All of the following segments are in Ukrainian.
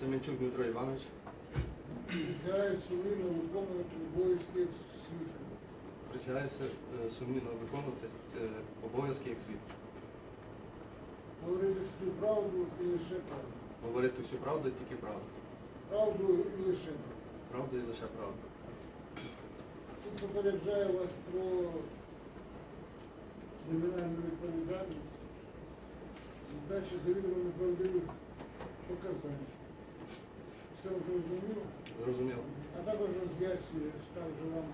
Семенчук Дмитро Іванович. Присягаю сумлінно виконувати обов'язки як свідка. Присягаюся е, сумлінно виконувати е, обов'язки як свідок. Говорити всю правду і лише правду. Говорити всю правду і тільки правду. Правду і лише правду. Правду і лише правду. Суд попереджає вас про кримінальну відповідальність, здачу завідомо неправдивих показань. Все зрозуміло? Зрозуміло? А також роз'яснює, скажу вам,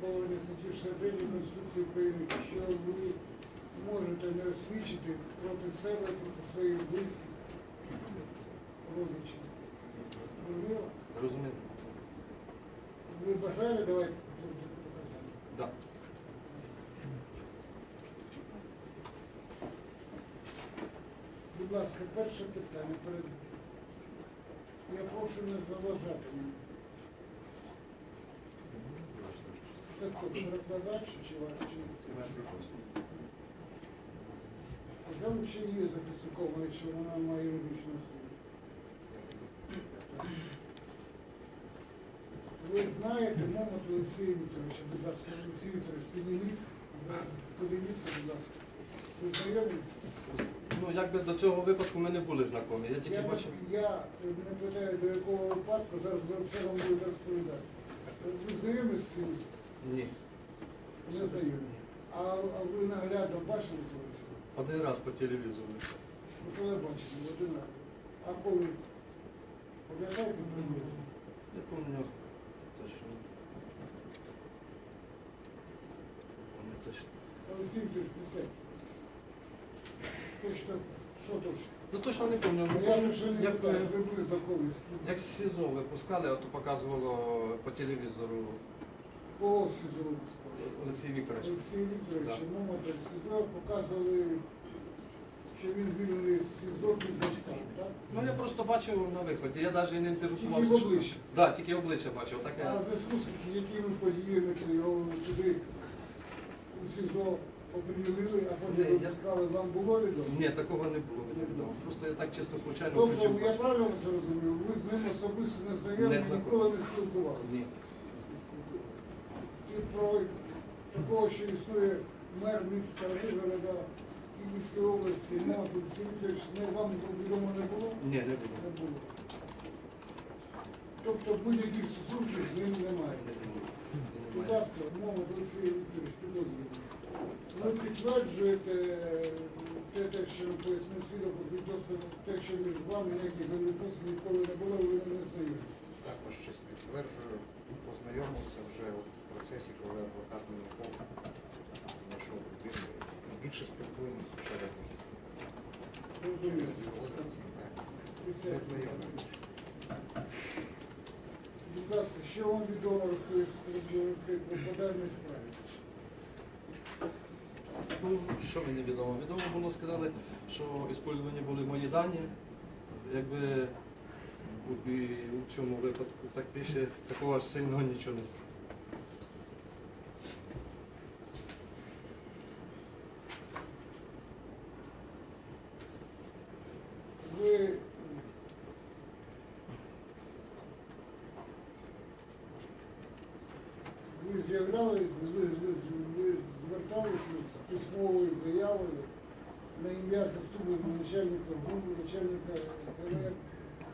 положення статті 63 Конституції України, що ви можете не освідчити проти себе, проти своїх близьких, родичів. Зрозуміло? Зрозуміло? Ви бажаєте давати показання? Да. Будь ласка, перше питання перед. Я прошу не заважати. Це хто, перекладач чи ваш чи Там ще є записуковано, якщо вона має юридичну освіту. Ви знаєте Момот Олексія Вікторовича, будь ласка, Олексій Вікторович, підніміться, подивіться, будь ласка. Ви знайомі? Ну, якби до цього випадку ми не були знайомі. Я тільки Я, бачив. я не питаю, до якого випадку, зараз ви все вам буду розповідати. Ви знайомі з цим? Ні. Не знайомі. А, а ви наглядно бачили колись? Один раз по телевізору. По телебаченню, один раз. А коли? Пам'ятаєте приблизно? Я пам'ятаю точно. Точно. Олексій Вікторович, присядь. Точно, що точно? Ну точно не пам'ятаю. Ну, я вже не Як, е, приблизно колись. як СІЗО випускали, ото показувало по телевізору Кого СІЗО випускали? Олексій Вікторович. Олексій Вікторович, Да. ну, от СІЗО показували, що він звільнений з СІЗО без застави, так? Ну я просто бачив на виході, я навіть не інтересувався. Тільки обличчя? Да, тільки обличчя бачив. Так А я... в зв'язку з якими подіями це його туди у СІЗО оприділили, а Ні, випускали, вам було відомо? Ні, такого не було мені відомо. Просто я так чисто случайно Тобто, включив. я правильно це розумію, ви з ним особисто не знайомі, Не знайомі. ніколи не спілкувалися? Ні. І про такого, що існує мер міста Вигорода і міської області, Олексій Вікторович, не вам відомо не було? Ні, не було. Не було. Тобто будь-яких стосунків з ним немає. Будь ласка, мова Олексій Вікторович, підозрюємо. Ви підтверджуєте те, те, що пояснив свідок відносно те, що між вами ніяких взаємовідносин ніколи не було, ви не знайомі. Також щось підтверджую, познайомився вже от в процесі, коли адвокат мені знайшов людину. Більше спілкуємося через захисника. Розумію. Не знайомий. Будь ласка, що вам відомо розповісти про подальній справі? Ну, що мені відомо? Відомо було, сказали, що використані були мої дані. Якби у, цьому випадку так більше такого ж сильного нічого не. Ви заявою на ім'я заступника начальника ГУ, начальника ГР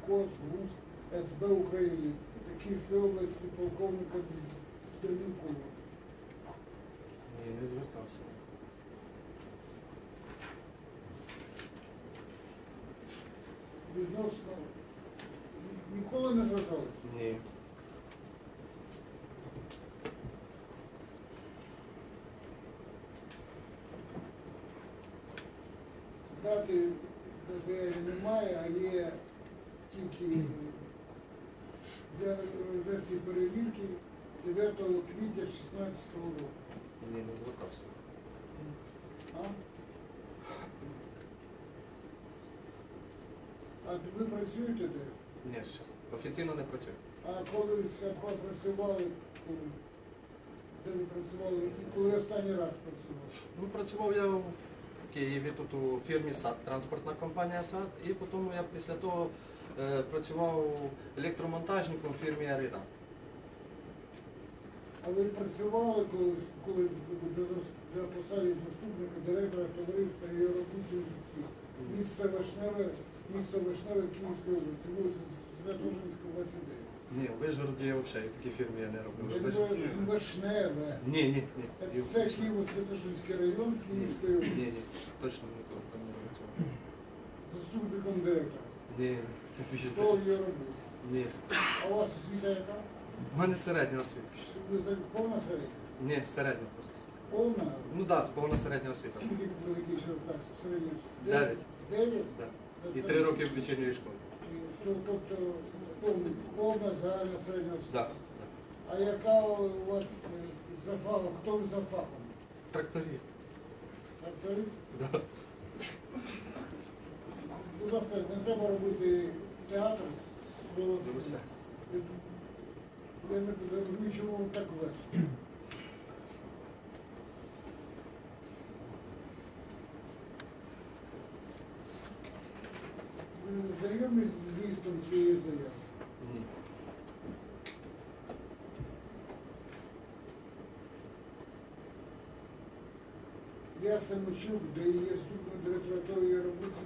КОС ГУС СБ України Київської області полковника Домінкова. Ні, не звертався. Відносно ніколи не зверталися. Ні. Немає, а є тільки для версії перевірки 9 квітня 16 року. Ні, не звертався. А? А ви працюєте де? Ні, щас. Офіційно не працюю. А коли працювали, коли? Де ви працювали? І коли останній раз працювали? Ну, працював я Києві, тут у фірмі САД, транспортна компанія САД, і потім я після того е, працював електромонтажником в фірмі Аріда. А ви працювали, коли, коли зас- посаді заступника директора товариства Європейських місто Вишневе, місто Вишневе Київської області, вулиця Святожинська, 29. Ні, в Вишгороді я взагалі в такій фірмі я не робив. Це Виш- було Вишневе. Ні, ні, ні. Це Києво-Святошинський район Київської Ні, області. ні, точно ніколи там не працював. Заступником директора. Ні, Хто її робив? ні. А у вас освіта яка? У мене середня освіта. Чи Ви за повна середня? Ні, середня просто. Повна? Ну так, да, повна середня освіта. Скільки великий ще клас? Середня? Дев'ять. Дев'ять? Да. Це І це три десь- роки в вечірньої школі. То- Тобто повна- загальна середня освіта. А яка у вас е, за фахом? Хто ви за фахом? Тракторист. Тракторист? Да. Будь ласка, не треба робити театр з. Вибачаюсь. Я не розумію, чому так вести. Знайомі з змістом цієї заяви? Ні. Я самочук, де є ступно директора роботи,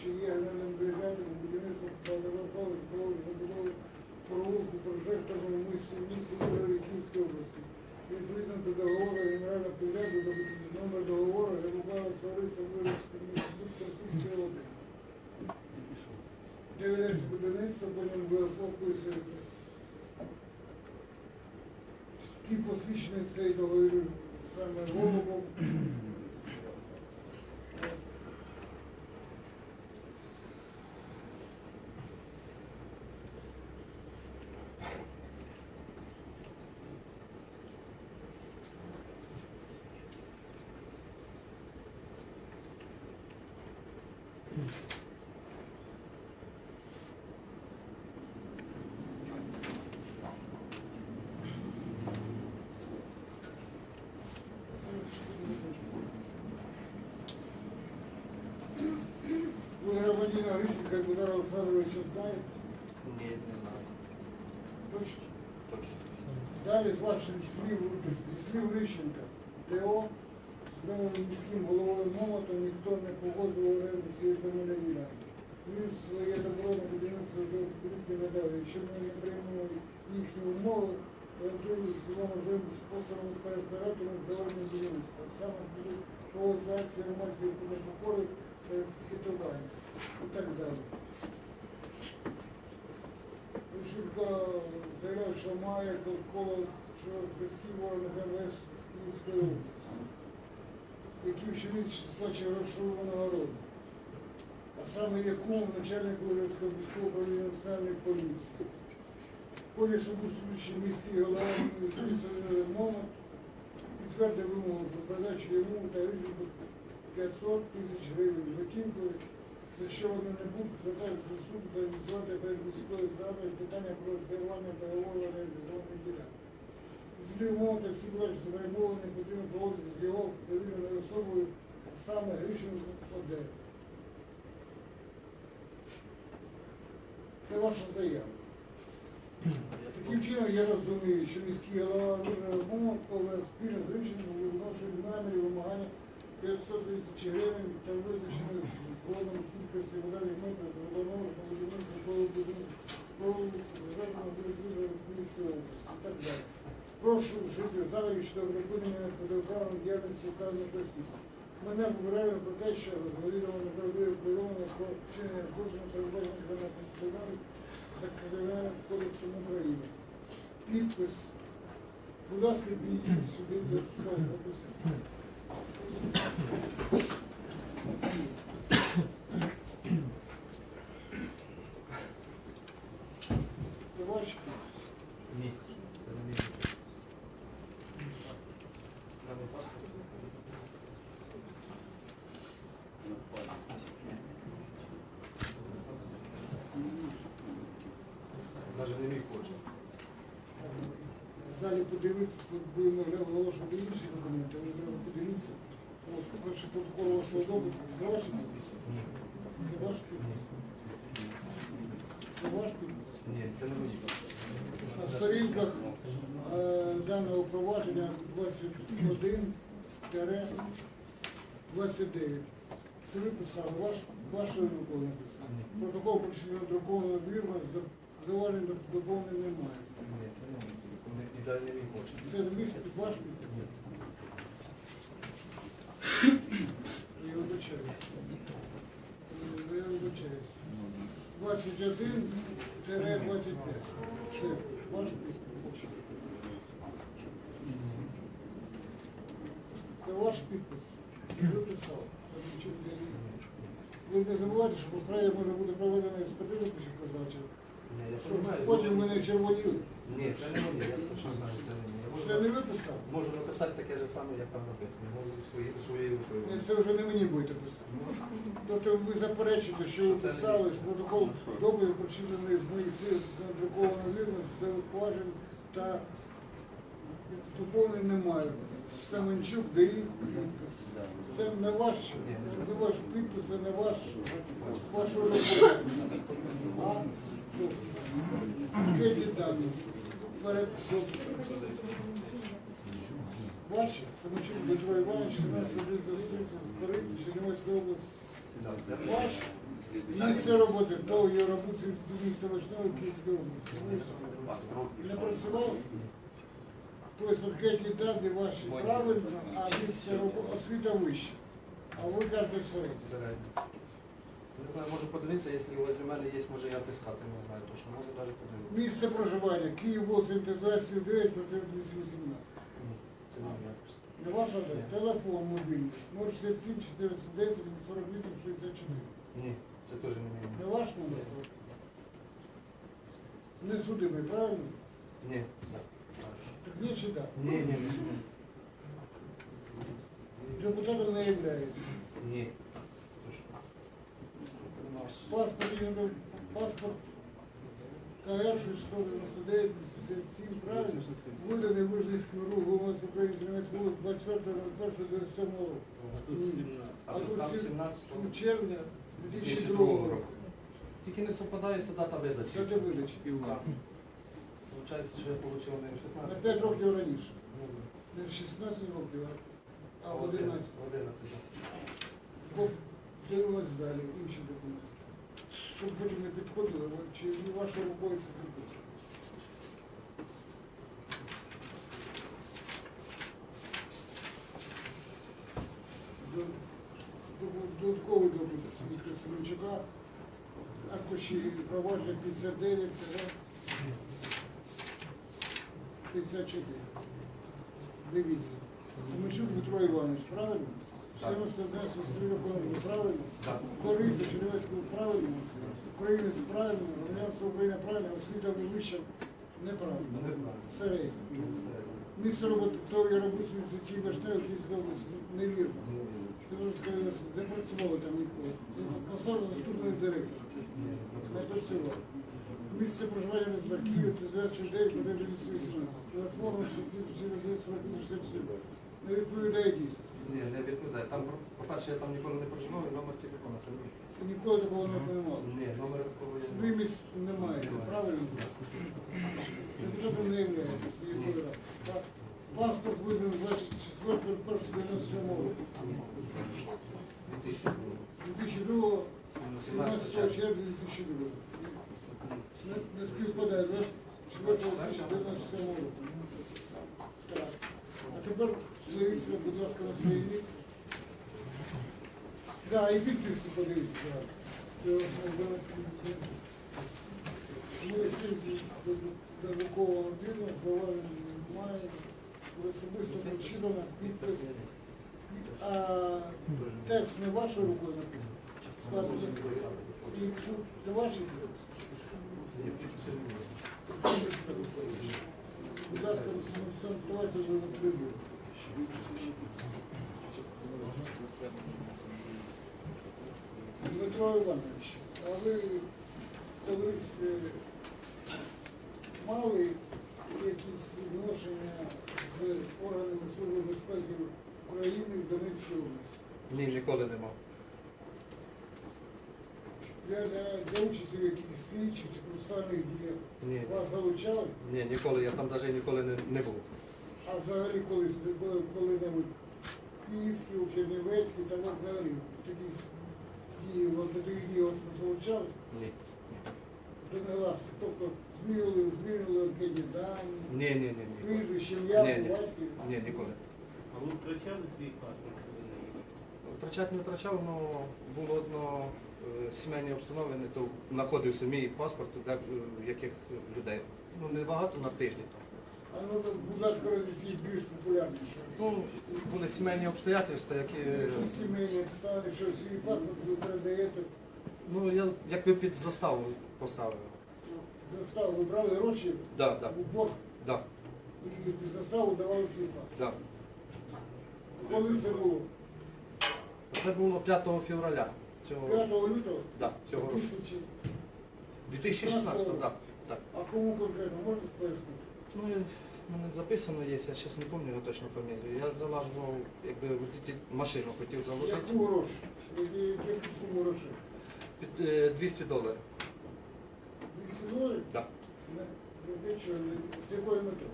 що є генеральним бригадом будівництва паливопових дорог забудови провулку прожекторного місці місці Києві Київської області. Відповідно до договору генерального до номер договору регулювали товариство виробської конструкції 1. Ведеться будівництво, потім ви описуєте. Які посвідчені цей договір саме головом. Дмитра Олександровича знаєте? Ні, не знаю. Точно? Точно. Далі з ваших слів, зі слів Грищенка, ТО з новим міським головою Момотом ніхто не погоджував оренду цієї земельної ділянки. Він своє добро на будівництво до будинки надав. Якщо ми не приймемо їхні умови, то з його можливим способом перебиратимуть довольне будівництво. Саме будуть проводити акції громадської покори, пікетування і так далі. Рушенко заявляв, що має що зв'язків органів МВС Київської області, які щомісяць сплачує грошову нагороду. А саме якому начальнику Львівського міського управління національної поліції. Полі суду міський голова Звісовий Момот підтвердив вимогу про передачу йому та різнику 500 тисяч гривень готівкою, за що вони не будуть звертатися до суду та ініціювати перед міською радою питання про зірвання договору реалізованої ділянки. Злів всі бачать забраймований потрібно проводити з його довільною особою, а саме Грищенко Оде. Це ваша заява. Таким чином я розумію, що міський голова Момот спільно з Грищенком виношує намірі вимагання 500 тисяч гривень та визначених згодом кількості воданих метрів забудовано на будівництво коло будинку, зведено області і так далі. Прошу жити залові щодо припинення подавправної діяльності вказаних осіб. Мене вибираємо про те, що завідомо неправдиве повідомлення про вчинення злочину передбачення кримінальних за Кримінальним кодексом України. Підпис. Будь ласка, підійдіть сюди до суду. Це ваш підпис. Ні. Це не мій. Даний паспорт. Навіть не мій хоче. Далі подивитися, будемо оголошувати інші документи, але треба подивитися. От, перший протокол вашого допиту, це ваш підпис? Це ваш підпис? Це ваш підпис? Ні, це не мої. На сторінках е, даного провадження 21-29. Це ви писали, ваш, вашою рукою написано. Протокол прочитано друкованого вірно, зауважень до- доповнень немає. Мій почерк. Це мій під ваш підпис. Я вибачаюсь. Я вибачаюсь. 21-25. Це ваш підпис. Це ваш підпис. Ви писали. Це нічого не. Ви не забувайте, що по справі може бути проведена експертиза пише позначив. Потім ви не червоніли. Ні, це не мої. Я точно знаю, це не. Можу- Це не ви писали? Можу написати таке ж саме, як там написано. Можу своєю рукою. Ні, Це вже не мені будете писати. Тобто ви заперечуєте, що ви писали, що протокол доповіді прочитаний з моїх слів надруковано вірно, з поважень та доповнень немає. Семенчук, підпис. Це не ваш, не ваш підпис, це не ваш, ваша робота. Дані. Перед Ваші, Семенчук Дмитро Іванович, 14 один заступник, область. Да, це- Ваш місце роботи, то є роботи в місті Вишневої Київської області. Не працював? Тобто анкетні дані ваші правильно, а місце роботи освіта вища. А ви кажете середня. Не знаю, можу подивитися, якщо для мене є, може я атестат, я не знаю, то що можу навіть подивитися. Місце проживання, Київ, 8, 29, проти 218. Ні, це не моя просто. Не ваш адрес, телефон мобільний, 067 410 48 64. Ні, це теж не моє. Не ваш номер? Не судимий, правильно? Ні. Так ні чи так? Ні, ні, не сюди. Депутатом не являється. Ні. Паспорт, паспорт КР 699 87, правильно? Виданий Вижницьким РУ ГУМС України 13 вулиць 24 27 року. А А тут тут там сім- 17 7 червня 2002 2002 року. Тільки не совпадається дата видачі. Дата видачі. Получається, що я отримав не На 16. 5 років раніше. Ну, Не 16 років, а- а в 11. 11. В 11, так. Дивимось далі, інші документи. Щоб потім не підходили, чи не вашою рукою це до- Додатковий допит Віктора Семенчука, аркуші провадження 59 54. Дивіться. Семенчук Дмитро Іванович, правильно? Так. 91 сестрі правильно? Так. Коринто, Чернівецького правильно? Українець правильно, громадянство України правильно, освіта вища неправильно. Неправильно. Середньо. Середньо. Місце роботи, то я робив ці Баштею, Київської області, невірно. Не працювали там ніколи. Посада заступної директора. Не працював. Місце проживання на Київ, ТЗ 69, буде 218. Телефон 69 Не відповідає дійсно. Ні, не відповідає. Там, по-перше, я там ніколи не проживав, і номер телефона це мій. Ніколи такого не приймали. Ні, номер такого я не Свій місць немає, правильно? Депутатом не. Єгор Рад. Так. Паспорт виданий 24 97 року. 2002 17 червня 2002 не, не співпадає 24 січня 97 року. Так. Тепер дивіться, будь ласка, на своє місце. Да, і підписи подивіться. так. Ми слідці додаткового вільно, зауваження немає. Особисто прочитано підпис. А текст не вашою рукою написаний? Пане, І це ваші підписи? Ні, підписи не було. Дмитро Іванович, а ви колись е, мали якісь відношення з органами Служби безпеки України в Донецькій області? Ні, ніколи не мав. Для, для, для участі в якихось слідчих чи процесуальних діях Ні, вас залучали? ні, ніколи, я там навіть ніколи не, не був. А взагалі колись були коли-небудь Київський, Чернівецький, там от взагалі такі дії, от до таких дій вас залучалися? Ні. До негласних. Тобто змінили, змінили анкетні дані, Ні, ні, ні, ні. прізвище, ім'я, Ні, ні. батьків. Ні, ніколи. А ви втрачали свій паспорт? коли? Втрачати не втрачав, але було одно е, сімейні обстановини, то знаходився мій паспорт, де, яких людей. Ну, не багато на тиждень. А ну, будь ласка, розвіть більш популярніше. Ну, були сімейні обстоятельства, які. е, Які сімейні обставини, що свій паспорт ви передаєте, Ну, я якби під заставу поставив. заставу, ви брали гроші Да, да, у борг да, і під заставу давали свій паспорт. да. Коли це було? Це було 5 февраля цього, 5 лютого да, цього року. 2016, так. Да, А кому конкретно можете пояснити? Ну, я- в мене записано є, я зараз не пам'ятаю його точно фамілію. Я залажував, якби машину хотів заложити Яку гроші? Які- Яку суму грошей? під е, 200 доларів. 200 доларів? Да. Не- не більше, не- З якою метою?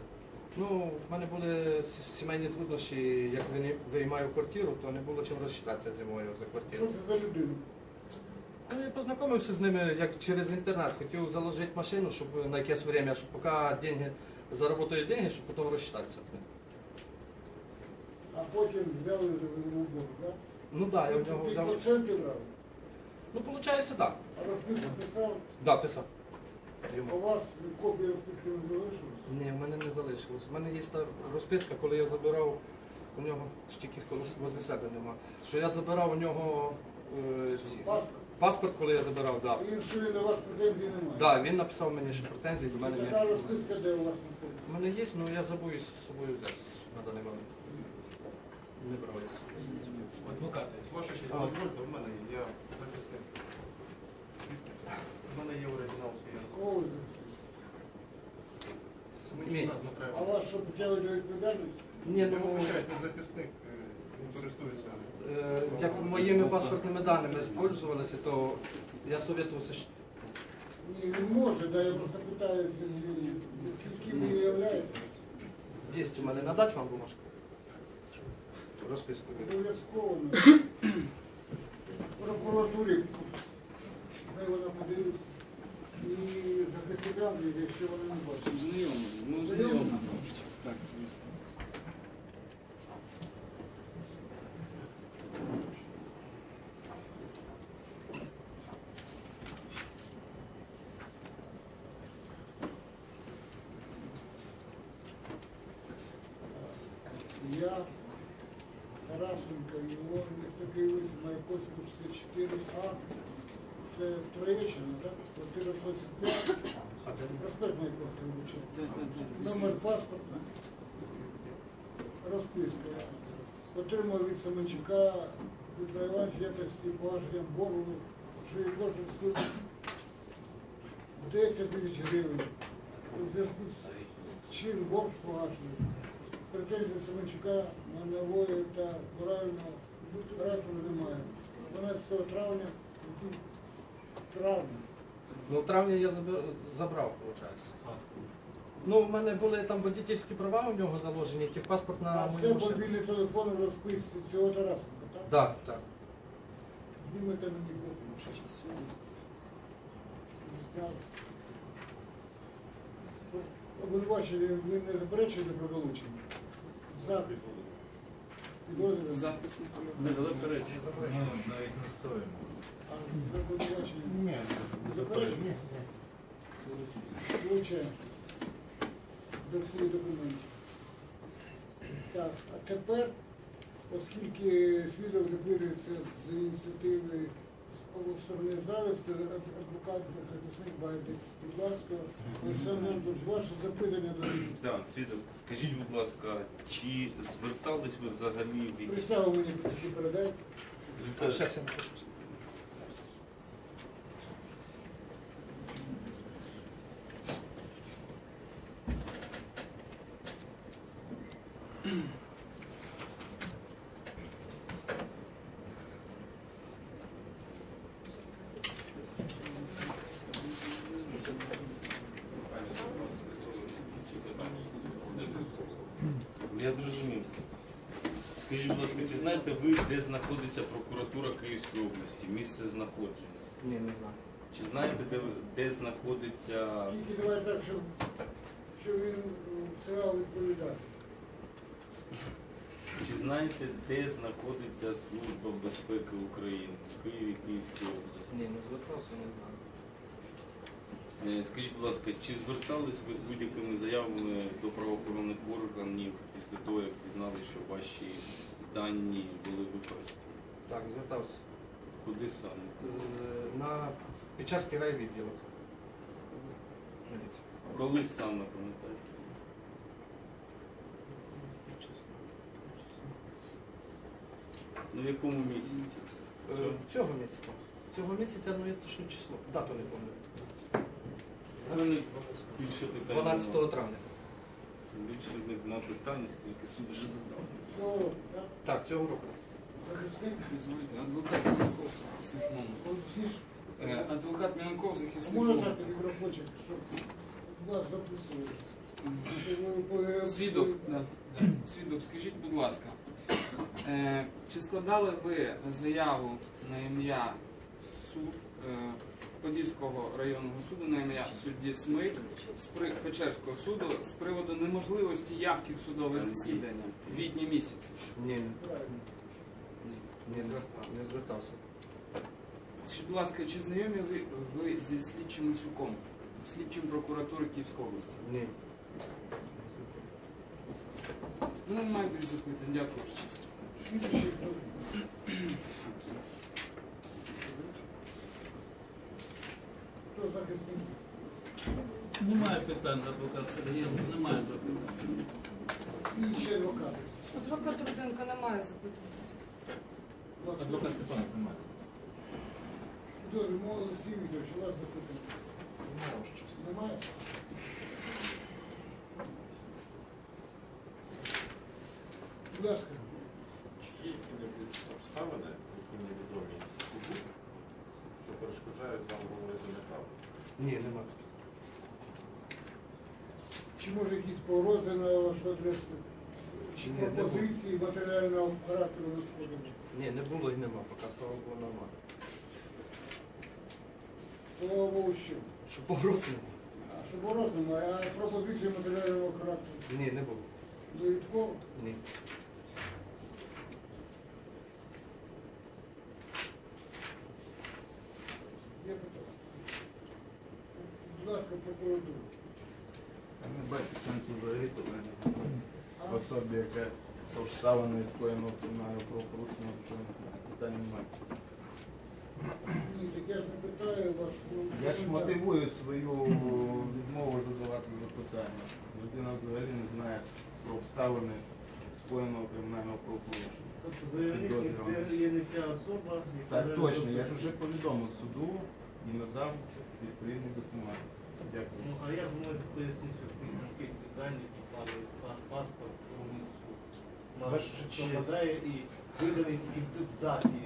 Ну, в мене були сімейні труднощі, як вини- виймаю квартиру, то не було чим розчитатися зимою за квартиру. Що це за людина? Ну, я познайомився з ними як через інтернет. Хотів заложити машину, щоб на якесь время, щоб поки деньги, заработаю деньги, щоб потім розчитатися. А потім взяли борг, так? Ну так, да, я в нього взяв. проценти брали? Ну, виходить, так. А розписку писав? Да, писав. У вас копії розписки не залишилось? Ні, в мене не залишилось. У мене є та розписка, коли я забирав у нього ж тільки возле себе нема. Що я забирав у нього е, ці, Паспорт. паспорт, коли я забирав, да. Він що він до вас претензій немає? Да, він написав мені, що претензій до мене є. розписка, де у вас знаходиться? У мене є, але я забув з собою взяти на даний момент. Не брав я. Адвокат, ваша честь, А. дозвольте, в мене є, я захисник. У мене є оригінал своєї. Кого ви записали? Мій. Не треба. А вас що притягують до відповідальності? Ні, ну вибачаюсь, не захисник, е, користується. е, як моїми паспортними даними спользувалися, то я советувався, що Ні, він може, да, я просто питаюся, ким ви являєтесь. є у мене надати вам бумажку. Розписку. Обов'язково. Прокуратурі, хай вона подивиться. І захисникам, якщо вони не бачать. Знайомий, ну Знайомий? Так, звісно. Я, Тарасенко, Ілон, місто Київ, Маяковську 64А. Це Троєщина, так? Квартира 45. Де, де, Номер паспорта. Розписка. Отримав від Семенчука Дмитра Івановича якості погашення боргу, що він кожен суд 10 тисяч гривень. У зв'язку з чим борг погашений. Претензій Семенчука на нової та морального характеру немає. 12 травня, травня. Ну, в травні я забрав, виходить. Ну, в мене були там водительські права у нього заложені, які паспорт на А це машину. мобільний телефон розписці цього Тарасенка, так? Так, так. Знімете мені копію. Зняв. Обвинувачення ви не заперечуєте про долучення? Запит. Підозрюємо. Запис не Не перечі. навіть не стоїмо. Ні, не заперечуєте? До всіх документів. Так, а тепер, оскільки свідок допитується з ініціативи сторони захисту, ад- адвокат, захисник Байдик, будь ласка, Олександр ваше запитання до. Так, свідок, скажіть, будь ласка, чи звертались ви взагалі в якісь... Присягу мені таки передайте. Зараз я напишу. Я зрозумів. Скажіть, будь ласка, чи знаєте ви, де знаходиться прокуратура Київської області? Місце знаходження? Ні, не знаю. Чи знаєте, де, де знаходиться Тільки давай так, щоб, щоб він е, сказав відповідати. Чи знаєте, де знаходиться Служба безпеки України в Києві, Київській області? Ні, не звертався, не знаю. Е, Скажіть, будь ласка, чи звертались ви з будь-якими заявами до правоохоронних органів після того, як дізналися, що ваші дані були використані? Так, звертався. Куди саме? Е, На Печерський райвідділок. Міліції. Коли саме пам'ятаєте? Ну в якому місяці? Е, Цього місяця. Цього місяця, ну я точно число. Дату не пам'ятаю. У мене більше питань. 12 нема. травня. Більше нема питань, скільки суд вже задав. Так? Цього року. Захисник, Дозвольте, адвокат захисник от всі ж, Е, Адвокат Мілянков, а захисник можна дати мікрофончик, щоб вас записували? По- Свідок, да, да. свідок, скажіть, будь ласка, е, чи складали ви заяву на ім'я суд е, Подільського районного суду на ім'я судді Смит з Печерського суду з приводу неможливості явки в судове засідання в квітні місяці? Ні, Правильно. Ні. не звертався. Скажіть, будь ласка, чи знайомі ви, ви зі слідчим Мисюком, слідчим прокуратури Київської області? Ні. Ну, немає більш запитань, дякую. Слідуючий, хто? Захисник? Немає питань, адвокат Сергієнко, немає запитань. Інші адвокати. Адвокат Руденко немає запитання. Адвокат Степанов немає. Добре, мова Олексій Вікторович, у вас запитання. Немає? Будь ласка. Чи є які-небудь обставини, які невідомі суду, що перешкоджають вам говорити неправду? Ні, нема. Чи може якісь погрози на вашу адресу? Чи Ні, не було. пропозиції матеріального характеру надходили? Ні, не було і нема, поки слава Богу нормально. Слава Богу, що? Що погроз не було? А пропозиції матеріального характеру? Ні, не було. Ні від кого? Ні. Є питання? Будь ласка, прокуратура. Я не бачу сенсу взагалі питання А? особі, яка обставина скоєного кримінального правопорушення, що питань немає. Так я ж не питаю вас. ну, Я ж мотивую свою відмову задавати запитання. Людина взагалі не знає про обставини скоєного кримінального правопорушення. Тобто Підозрюваний. є- є не ця особа, яка Так точно, я ж вже повідомив суду і надав відповідні документи. Дякую. Ну, а ви можете пояснити, що ці наскільки дані попали в пас- паспорт комуністу? Ваша честь. Попадає і виданий і тут даті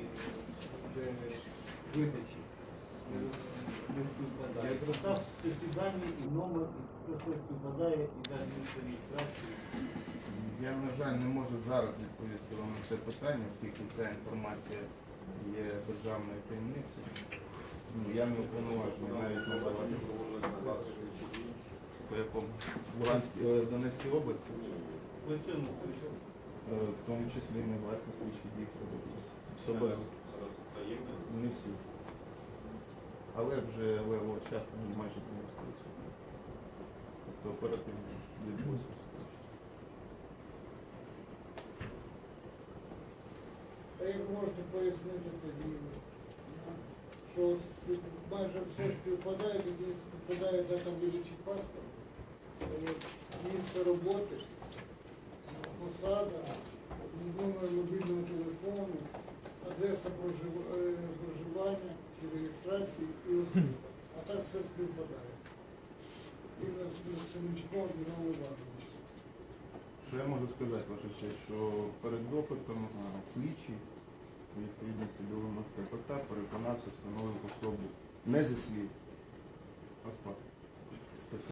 е, співпадає. Я Постав дані і номер, і все щось співпадає, і навіть реєстрації. Я, на жаль, не можу зараз відповісти вам на це питання, оскільки ця інформація є державною таємницею. Ну, я не уповноважений навіть надавати по якому Луганській е, Донецькій області, По цьому е, в тому числі і не власні слідчі дії проводилися. Особливо не всі. Але вже левого часу майже не спрацює. Тобто оперативно відбулося. А як можете пояснити тоді, що майже все співпадає, тоді співпадає дата видачі паспорта, от місце роботи, посада, номер мобільного телефону, адреса е, проживання чи реєстрації і освіта. А так все співпадає. І на Семенчуком Дмитро Іванович. Що я можу сказати, ваша честь, що перед допитом а, слідчий у відповідності до вимог КПК переконався, встановив особу не зі слів, а з паспортом.